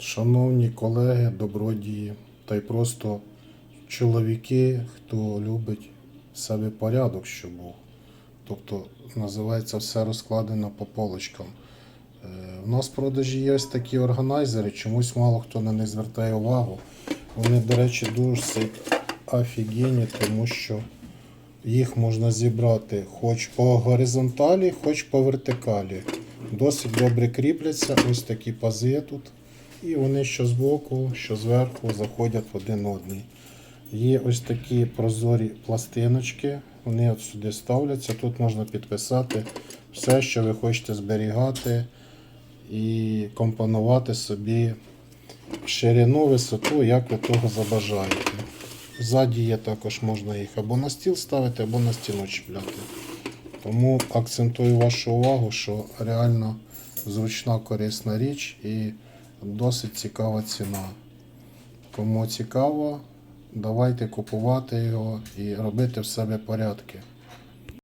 Шановні колеги, добродії та й просто чоловіки, хто любить себе порядок, щоб був. Тобто називається все розкладено по полочкам. Е, У нас в продажі є такі органайзери, чомусь мало хто на них звертає увагу. Вони, до речі, дуже офігенні, тому що їх можна зібрати хоч по горизонталі, хоч по вертикалі. Досить добре кріпляться, ось такі пази тут. І вони що збоку, що зверху заходять один одний. Є ось такі прозорі пластиночки, вони от сюди ставляться. Тут можна підписати все, що ви хочете зберігати і компонувати собі ширину, висоту, як ви того забажаєте. Ззаді є також можна їх або на стіл ставити, або на стіну чіпляти. Тому акцентую вашу увагу, що реально зручна корисна річ і досить цікава ціна. Кому цікаво, давайте купувати його і робити в себе порядки.